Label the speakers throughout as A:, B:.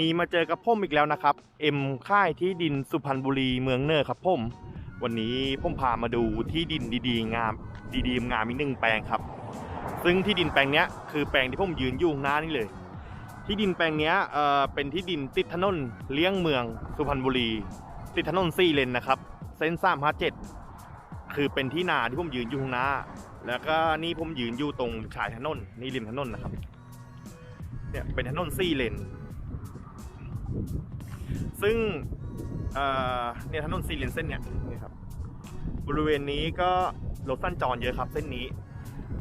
A: นี้มาเจอกับผมอีกแล้วนะครับ เอ็มค่ายที่ดินสุพรรณบุรีเมืองเนอร์ครับผมวันนี้ผมพามาดูที่ดินดีๆ งาม ดีๆงามอีกหนึ่งแปลงครับ ซึ่งที่ดินแปลงนี้คือแปลงที่ผมยืนอยู่ข้างหน้านี่เลย ที่ดินแปลงนี้เอ่อเป็นที่ดินติดถนนเลี้ยงเมืองสุพรรณบุรี ติดถนนสี่เลนนะครับเส้นสามห้าเจ็ดคือเป็นที่นาที่ผมยืนอยู่ข้างหน้า แล้วก็นี่ผมยืนอยู่ตรงชายถนนนี่ริมถนนนะครับเนี่ยเป็นถนนสี่เลน ซึ่งเนี่ยถนนสี่เลนเส้นเนี่ยนี่ครับบริเวณนี้ก็รถสั้นจรเยอะครับ เส้นนี้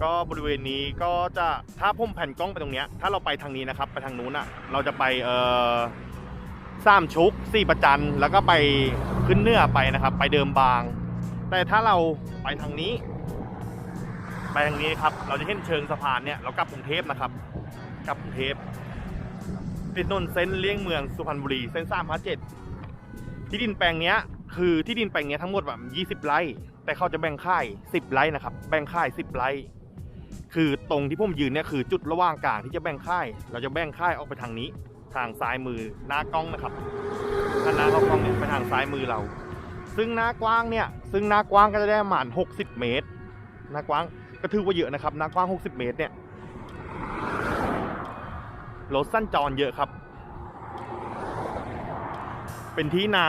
A: ก็บริเวณนี้ก็จะถ้าพุ่มแผ่นกล้องไปตรงเนี้ยถ้าเราไปทางนี้นะครับ ไปทางนู้นอะ เราจะไปเอ่อสามชุกสี่ประจันแล้วก็ไปขึ้นเนื้อไปนะครับ ไปเดิมบาง แต่ถ้าเราไปทางนี้ ไปทางนี้ครับ เราจะเห็นเชิงสะพานเนี่ยเรากลับกรุงเทพนะครับกลับกรุงเทพ ติดนนเส้นเลี่ยงเมืองสุพรรณบุรีเส้นสามพันเจ็ดที่ดินแปลงเนี้ยคือที่ดินแปลงเนี้ยทั้งหมดแบบยี่สิบไร่ แต่เขาจะแบ่งค่ายสิบไร่นะครับ แบ่งค่ายสิบไร่ คือตรงที่ผมยืนเนี่ยคือจุดระหว่างกลางที่จะแบ่งค่าย เราจะแบ่งค่ายออกไปทางนี้ ทางซ้ายมือหน้ากล้องนะครับถ้าหน้ากล้องเนี่ยไปทางซ้ายมือเรา ซึ่งหน้ากว้างเนี่ย ซึ่งหน้ากว้างก็จะได้ประมาณ 60 เมตร หน้ากว้างก็ถือว่าเยอะนะครับ หน้ากว้าง 60 เมตรเนี่ย รถสั้นจรเยอะครับ เป็นที่นา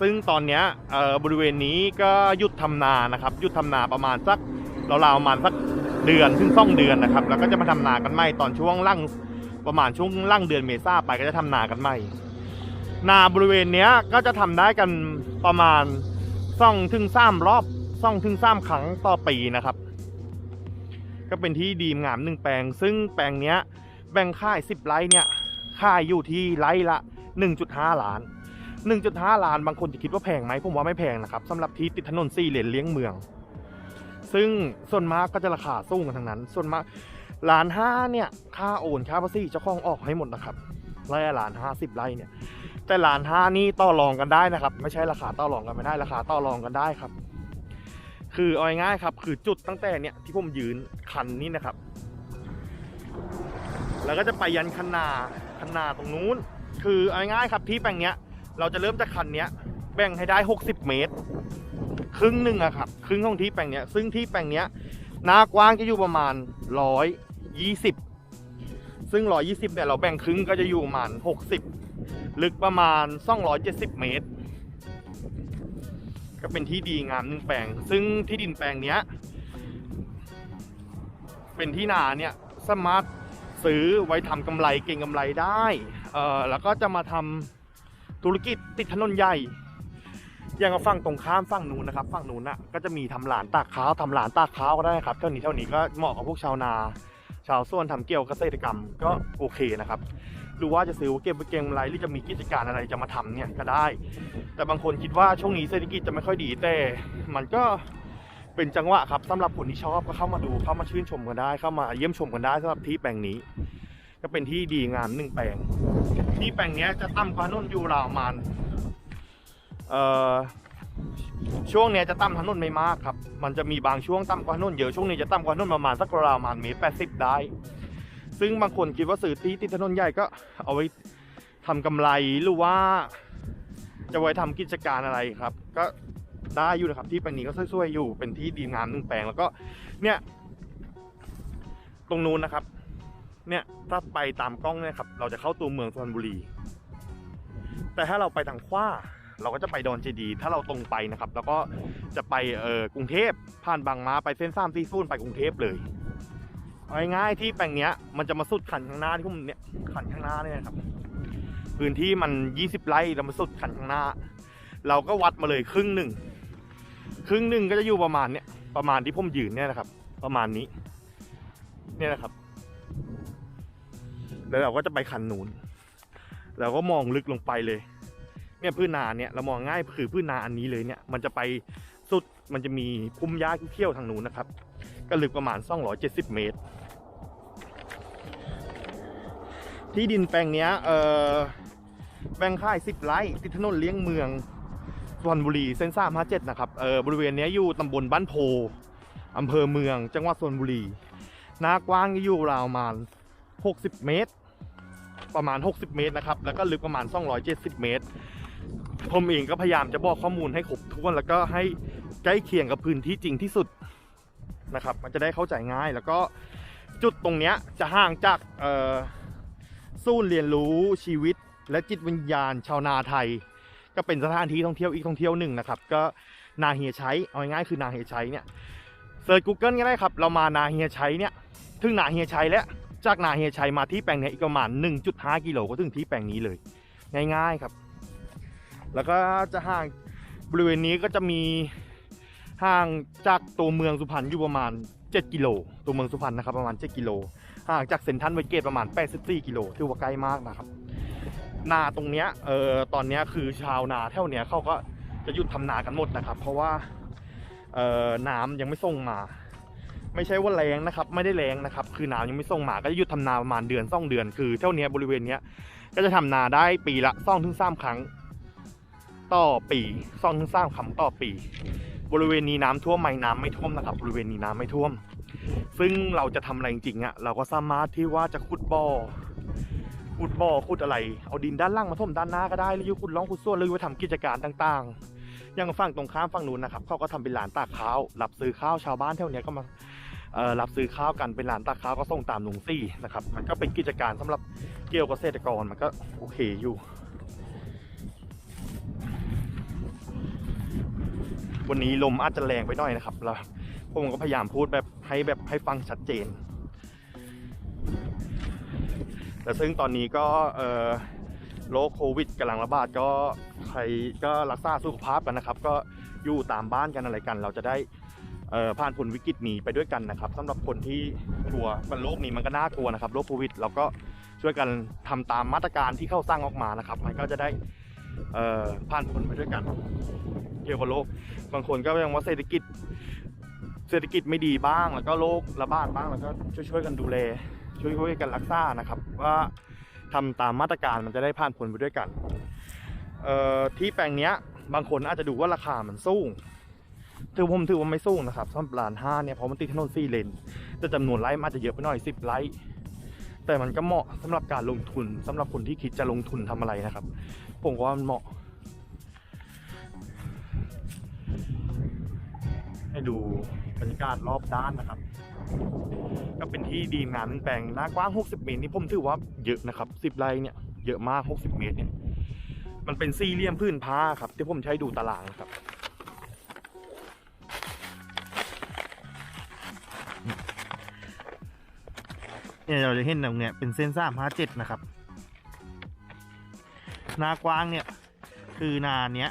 A: ซึ่งตอนนี้บริเวณนี้ก็หยุดทำนานะครับหยุดทำนาประมาณสักราวๆประมาณสักเดือนถึงสองเดือนนะครับ แล้วก็จะมาทำนากันใหม่ตอนช่วงล่างประมาณช่วงล่างเดือนเมษาไปก็จะทำนากันใหม่นาบริเวณเนี้ยก็จะทำได้กันประมาณซ่องถึงสามรอบซ่องถึงสามครั้งต่อปีนะครับ ก็เป็นที่ดีงามหนึ่งแปลง ซึ่งแปลงเนี้ย แบ่งค่าย 10 ไร่เนี่ยค่ายอยู่ที่ไร่ละ 1.5 ล้าน 1.5 ล้านบางคนจะคิดว่าแพงไหมผมว่าไม่แพงนะครับสำหรับที่ติดถนนสี่เลนเลี้ยงเมือง ซึ่งส่วนมากก็จะราคาสูงกันทั้งนั้น ส่วนมากล้านห้าเนี่ยค่าโอนค่าภาษีเจ้าของออกให้หมดนะครับไร่ละล้านห้าสิบไร่เนี่ย แต่ล้านห้านี่ต่อรองกันได้นะครับ ไม่ใช่ราคาต่อรองกันไม่ได้ราคาต่อรองกันได้ครับ คือเอาง่ายครับ คือจุดตั้งแต่เนี่ยที่ผมยืนคันนี้นะครับ แล้วก็จะไปยันคันนาคันนาตรงนู้น คือเอาง่ายๆครับที่แปลงเนี้ย เราจะเริ่มจากคันเนี้ยแบ่งให้ได้ 60 เมตร ครึ่งหนึ่งอะครับครึ่งของที่แปลงเนี้ยซึ่งที่แปลงเนี้ยหน้ากว้างจะอยู่ประมาณ 120 ซึ่ง 120เนี่ยเราแบ่งครึ่งก็จะอยู่ประมาณ 60 ลึกประมาณ 270 เมตร ก็เป็นที่ดีงามหนึ่งแปลง ซึ่งที่ดินแปลงเนี้ยเป็นที่นาเนี่ยสามารถ ซื้อไว้ทำกำไรเก่งกำไรได้เออแล้วก็จะมาทำธุรกิจติดถนนใหญ่ อย่างฝั่งตรงข้ามฝั่งนู้นนะครับฝั่งนู้นน่ะก็จะมีทำหลานตากข้าวทำหลานตากข้าวก็ได้ครับเท่านี้เท่านี้ก็เหมาะกับพวกชาวนา ชาวสวนทำเกี่ยวกับเกษตรกรรมก็โอเคนะครับหรือว่าจะซื้อเก็บไว้เก็งกำไรหรือจะมีกิจการอะไรจะมาทำเนี่ยก็ได้ แต่บางคนคิดว่าช่วงนี้เศรษฐกิจจะไม่ค่อยดีแต่มันก็ เป็นจังหวะครับสำหรับคนที่ชอบก็เข้ามาดูเข้ามาชื่นชมกันได้ เข้ามาเยี่ยมชมกันได้สำหรับที่แปลงนี้ก็เป็นที่ดีงามหนึ่งแปลง ที่แปลงนี้จะต่ำกว่าถนนอยู่ราวมาณเอ่อช่วงเนี้ยจะต่ำถนนไม่มากครับ มันจะมีบางช่วงต่ำกว่าถนนเยอะช่วงนี้จะต่ำกว่าถนนประมาณสักราวมาณเมตรแปดสิบได้ ซึ่งบางคนคิดว่าซื้อที่ติดถนนใหญ่ก็เอาไว้ทำกำไรหรือว่า จะไว้ทำกิจการอะไรครับ ก็ ได้อยู่นะครับ ที่แปลงนี้ก็สวยๆอยู่เป็นที่ดีงามหนึ่งแปลงแล้วก็เนี่ยตรงนู้นนะครับ เนี่ยถ้าไปตามกล้องเนี่ยครับ เราจะเข้าตัวเมืองสุพรรณบุรี แต่ถ้าเราไปทางขวาเราก็จะไปดอนเจดีย์ถ้าเราตรงไปนะครับ แล้วก็จะไปเออกรุงเทพผ่านบางม้าไปเส้นสามสี่ศูนไปกรุงเทพเลยเอาง่ายๆที่แปลงเนี้ย มันจะมาสุดขันข้างหน้าที่ผมเนี่ยขันข้างหน้าเนี่ยครับ พื้นที่มัน 20 ไร่แล้วมาสุดขันข้างหน้า เราก็วัดมาเลยครึ่งหนึ่ง ครึ่งหนึ่งก็จะอยู่ประมาณเนี้ยประมาณที่ผมยืนเนี่ยนะครับ ประมาณนี้ เนี่ยนะครับ แล้วเราก็จะไปคันนูนเราก็มองลึกลงไปเลย เนี่ยพื้นนาเนี่ยเรามองง่ายคือพื้นนาอันนี้เลยเนี่ย มันจะไปสุดมันจะมีพุ่มหญ้าเขี้ยวทางนู้นนะครับ ก็ลึกประมาณ 270 เมตร ที่ดินแปลงเนี้ยเออแบ่งค่าย10ไร่ติดถนนเลี้ยงเมือง สุพรรณบุรีเส้นสามห้าเจ็ดนะครับเออบริเวณนี้อยู่ตำบลบ้านโพอำเภอเมือง จังหวัดสุพรรณบุรีหน้ากว้างอยู่ราวประมาณ 60 เมตร ประมาณ 60 เมตรนะครับแล้วก็ลึกประมาณ 270 เมตร ผมเองก็พยายามจะบอกข้อมูลให้ครบถ้วนแล้วก็ให้ใกล้เคียงกับพื้นที่จริงที่สุดนะครับ มันจะได้เข้าใจง่ายแล้วก็จุดตรงเนี้ยจะห่างจากเอ่อศูนย์เรียนรู้ชีวิตและจิตวิญญาณชาวนาไทย ก็เป็นสถานที่ท่องเที่ยวอีกท่องเที่ยวหนึ่งนะครับ ก็นาเฮียชัยเอาง่ายๆคือนาเฮียชัยเนี่ยเซิร์ช Google ก็ได้ครับ เรามานาเฮียชัยเนี่ยถึงนาเฮียชัยแล้ว จากนาเฮียชัยมาที่แปลงเนี้ยอีกประมาณ 1.5 กิโลก็ถึงที่แปลงนี้เลย ง่ายๆครับ แล้วก็จะห่างบริเวณนี้ก็จะมีห่างจากตัวเมืองสุพรรณอยู่ประมาณ 7 กิโล ตัวเมืองสุพรรณนะครับประมาณ 7 กิโล ห่างจากเซ็นทรัลเวเกตประมาณ 84 กิโลถือว่าใกล้มากนะครับ นาตรงเนี้ยเออตอนเนี้ยคือชาวนาแถวเนี้ยเขาก็จะหยุดทำนากันหมดนะครับ เพราะว่าเออน้ำยังไม่ส่งมา ไม่ใช่ว่าแรงนะครับ ไม่ได้แรงนะครับ คือน้ำยังไม่ส่งมา ก็จะหยุดทำนาประมาณเดือนสองเดือน คือเท่าเนี้ยบริเวณเนี้ยก็จะทำนาได้ปีละสองถึงสามครั้ง ต่อปีสองถึงสามครั้งต่อปี บริเวณนี้น้ำท่วมไหมน้ำไม่ท่วมนะครับ บริเวณนี้น้ำไม่ท่วม ซึ่งเราจะทำอะไรจริงๆอะเราก็สามารถที่ว่าจะขุดบ่อ ขุดบ่อขุดอะไร เอาดินด้านล่างมาถมด้านหน้าก็ได้หรือขุดล่องขุดส้วนหรือว่าทำกิจการต่างๆอย่างฝั่งตรงข้ามฝั่งนู้นนะครับเขาก็ทำเป็นร้านตากข้าวรับซื้อข้าวชาวบ้านแถวเนี้ยก็มารับซื้อข้าวกันเป็นร้านตากข้าวก็ส่งตามหนุงซี่นะครับ มันก็เป็นกิจการสำหรับเกี่ยวกับเกษตรกรมันก็โอเคอยู่ วันนี้ลมอาจจะแรงไปหน่อยนะครับแล้วผมก็พยายามพูดแบบให้แบบให้ฟังชัดเจน แต่ซึ่งตอนนี้ก็โรคโควิดกำลังระบาดก็ใครก็รักษาสุขภาพกันนะครับ ก็อยู่ตามบ้านกันอะไรกัน เราจะได้ผ่านพ้นวิกฤตนี้ไปด้วยกันนะครับสำหรับคนที่กลัวมันโรคนี้มันก็น่ากลัวนะครับโรคโควิดเราก็ช่วยกันทำตามมาตรการที่เข้าสร้างออกมานะครับ มันก็จะได้ผ่านพ้นไปด้วยกันเกี่ยวกับโรคบางคนก็ยังว่าเศรษฐกิจ เศรษฐกิจไม่ดีบ้างแล้วก็โรคระบาดบ้างแล้วก็ช่วยๆกันดูแล ช่วยกันรักษานะครับ ว่าทำตามมาตรการมันจะได้ผ่านพ้นไปด้วยกันเอ่อที่แปลงเนี้ยบางคนอาจจะดูว่าราคามันสูงถือผมถือว่าไม่สูงนะครับสำหรับร้านห้าเนี่ยเพราะมันติดถนนสี่เลนแต่จำนวนไร่มันอาจจะเยอะไปหน่อยสิบไร่แต่มันก็เหมาะสำหรับการลงทุนสำหรับคนที่คิดจะลงทุนทำอะไรนะครับ ผมว่ามันเหมาะ ให้ดูบรรยากาศรอบด้านนะครับ ก็เป็นที่ดีงามหนึ่งแปลงหน้ากว้าง 60 เมตรนี่ผมถือว่าเยอะนะครับ 10ไร่เนี่ยเยอะมาก 60 เมตรเนี่ย มันเป็นสี่เหลี่ยมพื้นผ้าครับ ที่ผมใช้ดูตารางนะครับเนี่ยเราจะเห็นตรงเนี้ยเป็นเส้นสามห้าเจ็ดนะครับหน้ากว้างเนี่ย คือนาเนี้ย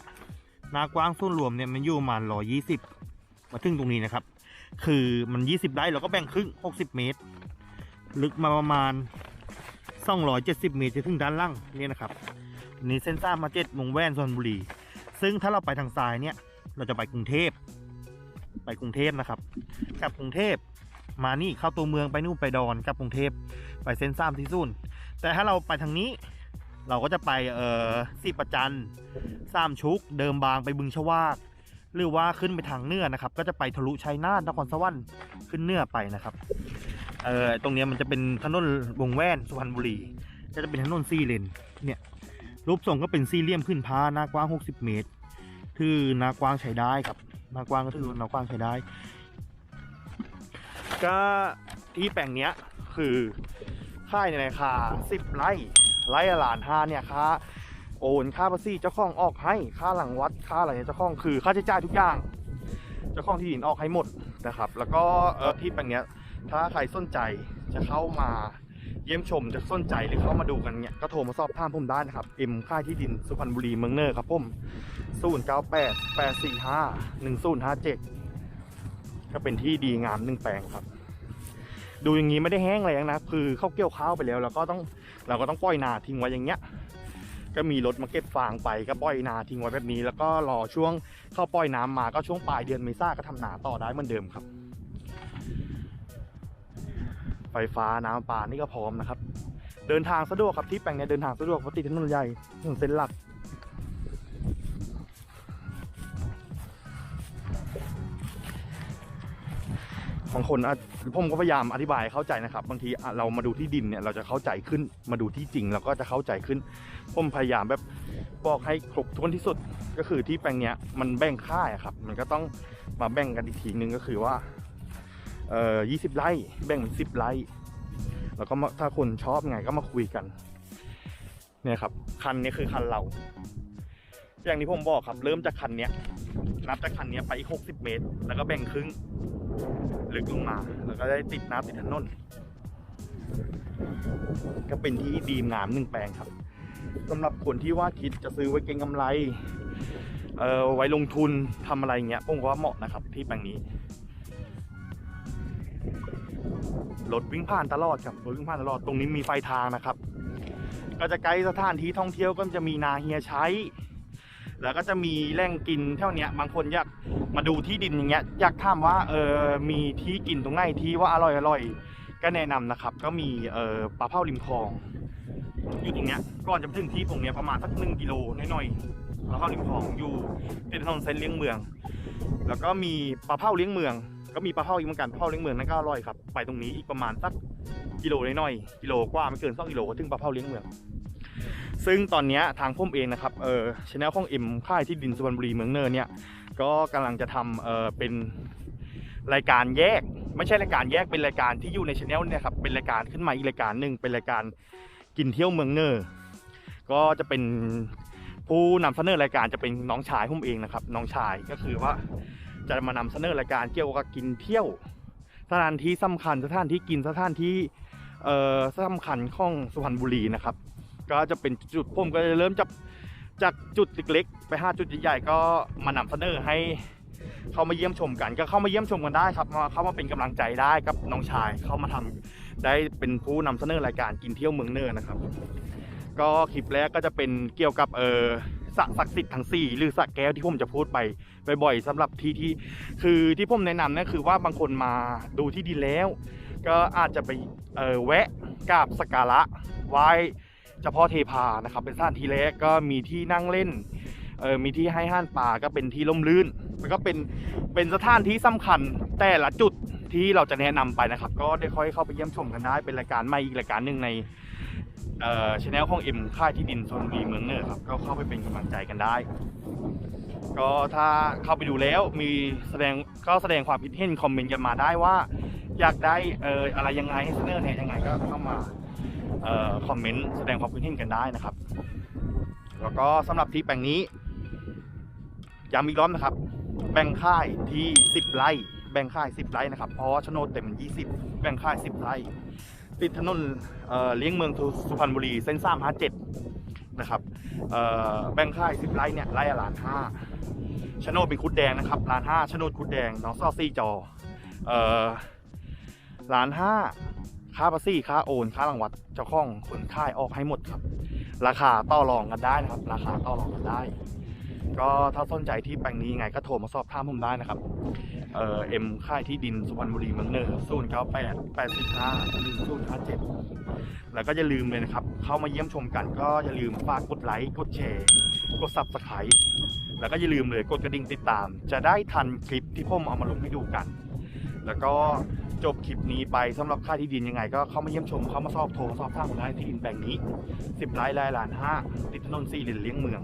A: หน้ากว้างส่วนรวมเนี่ยมันอยู่ประมาณร้อยี่สิบมาถึงตรงนี้นะครับ คือมันยี่สิบไร่เราก็แบ่งครึ่งหกสิบเมตร ลึกมาประมาณสองร้อยเจ็ดสิบเมตรจะถึงด้านล่างนี่นะครับนี่เส้นซ่ามาเจ็ดวงแว่นซนบุรี ซึ่งถ้าเราไปทางซ้ายเนี่ยเราจะไปกรุงเทพ ไปกรุงเทพนะครับกลับกรุงเทพมานี่เข้าตัวเมืองไปนู่นไปดอนกลับกรุงเทพไปเส้นซ้ำที่สุนแต่ถ้าเราไปทางนี้เราก็จะไปเอ่อสีประจันสามชุก เดิมบางไปบึงชวาก หรือว่าขึ้นไปทางเหนือนะครับ ก็จะไปทะลุชัยนาทนครสวรรค์ขึ้นเหนือไปนะครับเอ่อตรงนี้มันจะเป็นถนนวงแว่นสุพรรณบุรีก็จะเป็นถนนสี่เลนเนี่ยรูปทรงก็เป็นสี่เหลี่ยมพื้นผ้าหน้ากว้าง 60 เมตรคือหน้ากว้างใช้ได้ครับหน้ากว้างก็ถือหน้ากว้างใช้ได้ ก็ที่แปลงเนี้ยคือค่ายในราคา10ไร่ไร่ละล้านห้าเนี่ยค่า โอนค่าภาษีเจ้าของออกให้ค่าหลังวัดค่าอะไรเนี่ยเจ้าของคือค่าใช้จ่ายทุกอย่าง เจ้าของที่ดินออกให้หมดนะครับ แล้วก็เออที่แปลงเนี้ยถ้าใครสนใจจะเข้ามาเยี่ยมชมจะสนใจหรือเข้ามาดูกันเนี่ยก็โทรมาสอบถามผมได้นะครับเอ็มค่ายที่ดินสุพรรณบุรีเมืองเนอร์ครับผม098 845 1057 ก็เป็นที่ดีงามหนึ่งแปลงครับ ดูอย่างนี้ไม่ได้แห้งแล้งนะ คือเข้าเกี่ยวข้าวไปแล้วเราก็ต้องเราก็ต้องปล่อยนาทิ้งไว้อย่างเงี้ย ก็มีรถมาเก็บฟางไปก็ปล่อยนาทิ้งไว้แบบนี้ แล้วก็รอช่วงเข้าปล่อยน้ำมาก็ช่วงปลายเดือนเมษาก็ทำนาต่อได้เหมือนเดิมครับ ไฟฟ้าน้ำป่านี่ก็พร้อมนะครับ เดินทางสะดวกครับที่แปลงเนี้ยเดินทางสะดวกเพราะติดถนนใหญ่ถนนเส้นหลัก บางคนอาจผมก็พยายามอธิบายเข้าใจนะครับ บางทีเรามาดูที่ดินเนี่ยเราจะเข้าใจขึ้นมาดูที่จริงเราก็จะเข้าใจขึ้น ผมพยายามแบบบอกให้ครบถ้วนที่สุดก็คือที่แปลงเนี้ยมันแบ่งค่ายครับ มันก็ต้องมาแบ่งกันอีกทีนึงก็คือว่าเอ่อยี่สิบไร่แบ่งเป็นสิบไร่แล้วก็ถ้าคนชอบไงก็มาคุยกันเนี่ยครับคันนี้คือคันเรา อย่างที่ผมบอกครับ เริ่มจากคันเนี้ย นับจากคันเนี้ยไปอีกหกสิบเมตร แล้วก็แบ่งครึ่ง ลึกลงมา แล้วก็ได้ติดน้ำติดถนน ก็เป็นที่ดีงามหนึ่งแปลงครับสำหรับคนที่ว่าคิดจะซื้อไว้เก็งกำไร เอ่อไว้ลงทุนทำอะไรเงี้ยผมว่าเหมาะนะครับ ที่แปลงนี้รถวิ่งผ่านตลอดครับรถวิ่งผ่านตลอดตรงนี้มีไฟทางนะครับ ก็จะใกล้สถานที่ท่องเที่ยวก็จะมีนาเฮียใช้ แล้วก็จะมีแหล่งกินเท่านี้บางคนอยากมาดูที่ดินอย่างเงี้ยอยากถามว่าเออมีที่กินตรงไหนที่ว่าอร่อยอร่อยก็แนะนำนะครับ ก็มีเออปลาเผาริมคลองอยู่ตรงเนี้ยก่อนจะถึงที่ตรงเนี้ยประมาณสักหนึ่งกิโลน้อยๆปลาเผาริมคลองอยู่ติดถนนเส้นเลี้ยงเมือง แล้วก็มีปลาเผาเลี้ยงเมือง ก็มีปลาเผาอีกเหมือนกันปลาเผาเลี้ยงเมืองนั่นก็อร่อยครับไปตรงนี้อีกประมาณสักกิโลน้อยๆกิโลกว่าไม่เกินสองกิโลก็ถึงปลาเผาเลี้ยงเมือง ซึ่งตอนนี้ทางผมเองนะครับเออชแนลของเอ็มค่ายที่ดินสุพรรณบุรีเมืองเนินเนี่ยก็กำลังจะทำเออเป็นรายการแยก ไม่ใช่รายการแยกเป็นรายการที่อยู่ในชแนลเนี่ยครับเป็นรายการขึ้นมาอีกรายการหนึ่งเป็นรายการกินเที่ยวเมืองเนอร์ก็จะเป็นผู้นำเสนอรายการจะเป็นน้องชายผมเองนะครับ น้องชายก็คือว่าจะมานำเสนอรายการเกี่ยวกับกินเที่ยว สถานที่สำคัญสถานที่กินสถานที่เอ่อสำคัญของสุพรรณบุรีนะครับ ก็จะเป็นจุดผมก็จะเริ่มจากจากจุดเล็กๆไปห้าจุดใหญ่ๆก็มานำเสนอให้เข้ามาเยี่ยมชมกัน ก็เข้ามาเยี่ยมชมกันได้ครับมาเข้ามาเป็นกำลังใจได้กับน้องชายเข้ามาทำได้เป็นผู้นำเสนอรายการกินเที่ยวเมืองเนินนะครับ ก็คลิปแรกก็จะเป็นเกี่ยวกับเออสระศักดิ์สิทธิ์ทั้งสี่หรือสระแก้วที่ผมจะพูดไปบ่อยๆสำหรับที่ที่คือที่ผมแนะนำนี่ยคือว่าบางคนมาดูที่ดินแล้ว ก็อาจจะไปเออแวะกราบสักการะไหว้ เฉพาะเทพานะครับ เป็นสถานที่แรกก็มีที่นั่งเล่นเออมีที่ให้ห้านป่าก็เป็นที่ร่มรื่น มันก็เป็นเป็นสถานที่สำคัญแต่ละจุดที่เราจะแนะนำไปนะครับ ก็ได้ค่อยเข้าไปเยี่ยมชมกันได้เป็นรายการใหม่อีกรายการหนึ่งในเอ่อชแนลของเอ็มค่ายที่ดินโซนบีเมืองเนอร์ครับก็เข้าไปเป็นกำลังใจกันได้ ก็ถ้าเข้าไปดูแล้วมีแสดงก็แสดงความคิดเห็นคอมเมนต์กันมาได้ว่า อยากได้เอออะไรยังไงให้เสนอแนะยังไงก็เข้ามา คอมเมนต์แสดงความคิดเห็นกันได้นะครับ แล้วก็สำหรับที่แปลงนี้ย้ำอีกรอบนะครับ แบ่งค่ายที่ 10 ไร่แบ่งค่าย 10 ไร่นะครับเพราะว่าโนดเต็ม 20 แบ่งค่าย 10 ไร่ติดถนนเเลี้ยงเมืองสุพรรณบุรีเส้น 357 นะครับแบ่งค่าย 10 ไร่เนี่ยไร่ละล้านห้าโนดเป็นคุดแดงนะครับล้านห้าโนดคุดแดงน้องซอซี่จอออล้านห้า ค่าภาษีค่าโอนค่ารังวัดเจ้าของขนค่ายออกให้หมดครับ ราคาต่อรองกันได้นะครับ ราคาต่อรองกันได้ ก็ถ้าสนใจที่แปลงนี้ยังไงก็โทรมาสอบถามผมได้นะครับเอ่อเอ็มค่ายที่ดินสุพรรณบุรีเมืองเนอร์ศูนย์เก้าแปดแปดสี่ห้าหนึ่งศูนย์ห้าเจ็ดแล้วก็อย่าลืมเลยนะครับ เข้ามาเยี่ยมชมกันก็อย่าลืมฝากกดไลค์กดแชร์กดซับสไครต์แล้วก็อย่าลืมเลยกดกระดิ่งติดตาม จะได้ทันคลิปที่ผมเอามาลงให้ดูกัน แล้วก็ จบคลิปนี้ไปสำหรับค่าที่ดินยังไง ก็เข้ามาเยี่ยมชมเข้ามาสอบโทรมาสอบถามผมได้ที่ดินแปลงนี้10ไร่ไร่ล้านห้าติดถนนสี่เลนเลี้ยงเมือง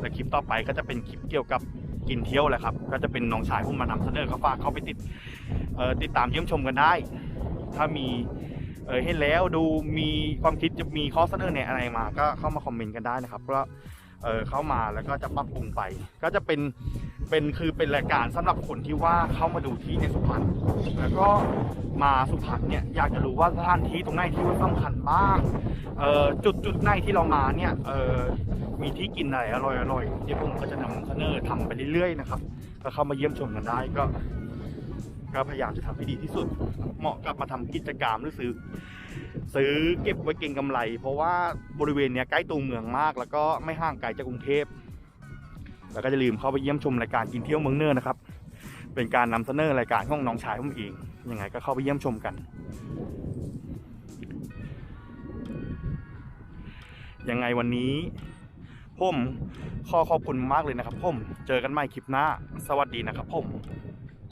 A: และคลิปต่อไปก็จะเป็นคลิปเกี่ยวกับกินเที่ยวแหละครับ ก็จะเป็นน้องชายผมมานำเสนอก็ฝากเข้าไปติดติดตามเยี่ยมชมกันได้ ถ้ามีเออเห็นแล้วดูมีความคิดจะมีข้อเสนอแนะอะไรมา ก็เข้ามาคอมเมนต์กันได้นะครับเพราะ เออเข้ามาแล้วก็จะปรับปรุงไป ก็จะเป็นเป็นคือเป็นรายการสำหรับคนที่ว่าเข้ามาดูที่ในสุพรรณแล้วก็มาสุพรรณเนี่ยอยากจะรู้ว่าสถานที่ตรงไหนที่ว่าสำคัญบ้างเออจุดจุดไหนที่เรามาเนี่ยเออมีที่กินอะไรอร่อยอร่อยเดี๋ยวผมก็จะนำเสนอทำไปเรื่อยๆนะครับก็เข้ามาเยี่ยมชมกันได้ก็ก็พยายามจะทำให้ดีที่สุด เหมาะกับมาทำกิจกรรมหรือซื้อ ซื้อเก็บไว้เก็งกำไร เพราะว่าบริเวณเนี้ยใกล้ตัวเมืองมาก แล้วก็ไม่ห่างไกลจากกรุงเทพแล้วก็จะลืมเข้าไปเยี่ยมชมรายการกินเที่ยวเมืองเนินนะครับ เป็นการนำเสนอรายการของน้องชายผมเองยังไงก็เข้าไปเยี่ยมชมกันยังไงวันนี้ผมขอขอบคุณมากเลยนะครับผม เจอกันใหม่คลิปหน้า สวัสดีนะครับผม